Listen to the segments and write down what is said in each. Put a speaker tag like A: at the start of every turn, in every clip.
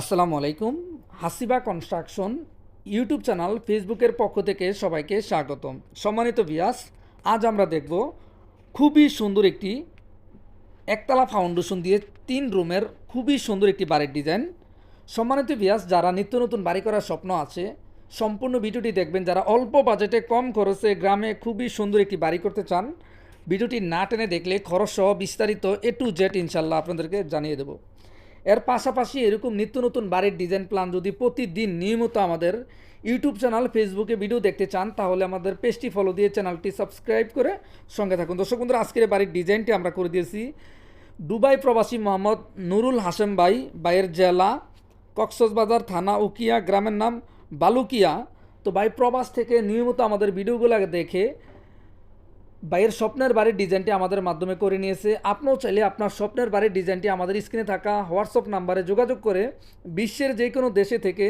A: আসসালামু আলাইকুম, হাসিবা construction YouTube channel ফেসবুকের পক্ষ থেকে সবাইকে স্বাগতম। সম্মানিত বিয়াস আজ আমরা দেখব খুবই সুন্দর একটি একতলা ফাউন্ডেশন দিয়ে তিন রুমের খুবই সুন্দর একটি বাড়ির ডিজাইন। সম্মানিত বিয়াস যারা নিত্য নতুন বাড়ি করার স্বপ্ন আছে, সম্পূর্ণ ভিডিওটি দেখবেন। যারা অল্প বাজেটে কম খরচে গ্রামে খুবই সুন্দর একটি বাড়ি করতে চান, ভিডিওটি না টেনে দেখলে খরচ সহ বিস্তারিত এ টু জেড ইনশাল্লাহ আপনাদেরকে জানিয়ে দেবো। এর পাশাপাশি এরকম নিত্য নতুন বাড়ির ডিজাইন প্ল্যান যদি প্রতিদিন নিয়মিত আমাদের ইউটিউব চ্যানেল ফেসবুকে ভিডিও দেখতে চান, তাহলে আমাদের পেজটি ফলো দিয়ে চ্যানেলটি সাবস্ক্রাইব করে সঙ্গে থাকুন। দর্শক বন্ধুরা, আজকের বাড়ির ডিজাইনটি আমরা করে দিয়েছি। দুবাই প্রবাসী মোহাম্মদ নুরুল হাসেম ভাই বাইয়ের জেলা, কক্সবাজার থানা, উকিয়া, গ্রামের নাম বালুকিয়া। তো ভাই, প্রবাস থেকে নিয়মিত আমাদের ভিডিওগুলো দেখে বাইরের স্বপ্নের বাড়ির ডিজাইনটি আমাদের মাধ্যমে করে নিয়েছে। আপনিও চাইলে আপনার স্বপ্নের বাড়ির ডিজাইনটি আমাদের স্ক্রিনে থাকা হোয়াটসঅ্যাপ নাম্বারে যোগাযোগ করে বিশ্বের যে কোনো দেশে থেকে,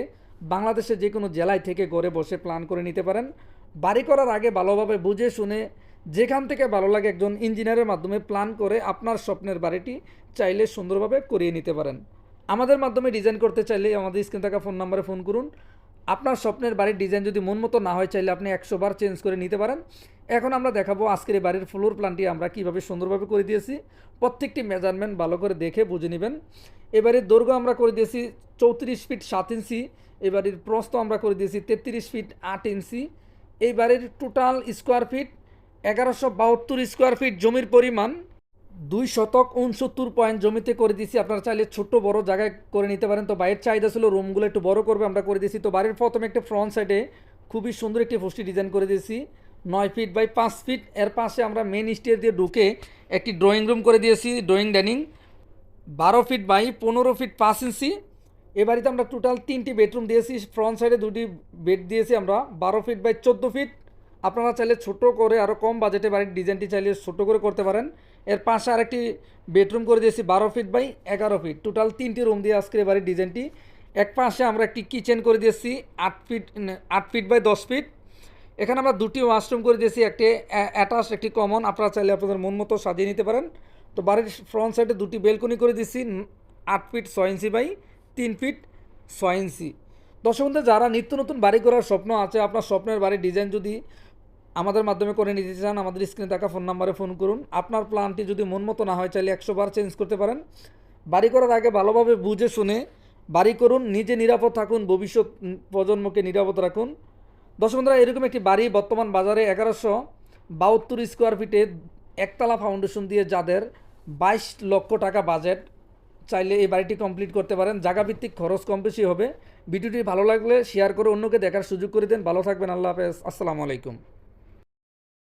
A: বাংলাদেশের যে কোনো জেলায় থেকে ঘরে বসে প্ল্যান করে নিতে পারেন। বাড়ি করার আগে ভালোভাবে বুঝে শুনে যেখান থেকে ভালো লাগে একজন ইঞ্জিনিয়ারের মাধ্যমে প্ল্যান করে আপনার স্বপ্নের বাড়িটি চাইলে সুন্দরভাবে করিয়ে নিতে পারেন। আমাদের মাধ্যমে ডিজাইন করতে চাইলে আমাদের স্ক্রিনে থাকা ফোন নাম্বারে ফোন করুন। আপনার স্বপ্নের বাড়ির ডিজাইন যদি মন মতো না হয়, চাইলে আপনি একশো বার চেঞ্জ করে নিতে পারেন। এখন আমরা দেখাবো আজকের বাড়ির ফ্লোর প্ল্যানটি আমরা কীভাবে সুন্দরভাবে করে দিয়েছি। প্রত্যেকটি মেজারমেন্ট ভালো করে দেখে বুঝে নেবেন। এবারের দৈর্ঘ্য আমরা করে দিয়েছি চৌত্রিশ ফিট সাত ইঞ্চি এবারের প্রস্ত আমরা করে দিয়েছি তেত্রিশ ফিট আট ইঞ্চি এই বাড়ির টোটাল স্কোয়ার ফিট এগারোশো বাহাত্তর স্কোয়ার ফিট জমির পরিমাণ। দুই শতক উনসত্তর পয়েন্ট জমিতে করে দিয়েছি। আপনারা চাইলে ছোট্ট বড় জায়গায় করে নিতে পারেন। তো বাইরের চাহিদা ছিল, রুমগুলো একটু বড় করবে আমরা করে দিয়েছি। তো বাড়ির প্রথমে একটা ফ্রন্ট সাইডে খুবই সুন্দর একটি ফুষ্টি ডিজাইন করে দিয়েছি। নয় ফিট বাই পাঁচ ফিট এর পাশে আমরা মেন স্টেজ দিয়ে ঢুকে একটি ড্রয়িং রুম করে দিয়েছি ড্রয়িং ডাইনিং বারো ফিট বাই পনেরো ফিট পাঁচ ইঞ্চি। এ বাড়িতে আমরা টোটাল তিনটি বেডরুম দিয়েছি। ফ্রন্ট সাইডে দুটি বেড দিয়েছি আমরা। বারো ফিট বাই চোদ্দ ফিট আপনারা চাইলে ছোট করে আরও কম বাজেটে বাড়ির ডিজাইনটি চাইলে ছোট করে করতে পারেন। এর পাশে আরেকটি বেডরুম করে দিয়েছি, বারো ফিট বাই এগারো ফিট। টোটাল তিনটি রুম দিয়ে আজকের বাড়ির ডিজাইনটি এক পাশে আমরা একটি কিচেন করে দিয়েছি, আট ফিট আট ফিট বাই দশ ফিট। এখানে আমরা দুটি ওয়াশরুম করে দিয়েছি, একটি অ্যাটাচ একটি কমন আপনারা চাইলে আপনাদের মন মতো সাজিয়ে নিতে পারেন। তো বাড়ির ফ্রন্ট সাইডে দুটি বেলকনি করে দিয়েছি আট ফিট ছয় ইঞ্চি বাই তিন ফিট ছয় ইঞ্চি। দর্শক যারা নিত্য নতুন বাড়ি করার স্বপ্ন আছে, আপনার স্বপ্নের বাড়ির ডিজাইন যদি আমাদের মাধ্যমে করে নিতে চান, আমাদের স্ক্রিনে থাকা ফোন নাম্বারে ফোন করুন। আপনার প্ল্যানটি যদি মন মতো না হয়, চাইলে একশো বার চেঞ্জ করতে পারেন। বাড়ি করার আগে ভালোভাবে বুঝে শুনে বাড়ি করুন, নিজে নিরাপদ থাকুন, ভবিষ্যৎ প্রজন্মকে নিরাপদ রাখুন। দর্শক এরকম একটি বাড়ি বর্তমান বাজারে এগারোশো বাহাত্তর স্কোয়ার ফিটে একতলা ফাউন্ডেশন দিয়ে যাদের বাইশ লক্ষ টাকা বাজেট চাইলে এই বাড়িটি কমপ্লিট করতে পারেন। জায়গাভিত্তিক খরচ কম বেশি হবে। ভিডিওটি ভালো লাগলে শেয়ার করে অন্যকে দেখার সুযোগ করে দেন। ভালো থাকবেন। আল্লাহ হাফেজ। আসসালামু আলাইকুম।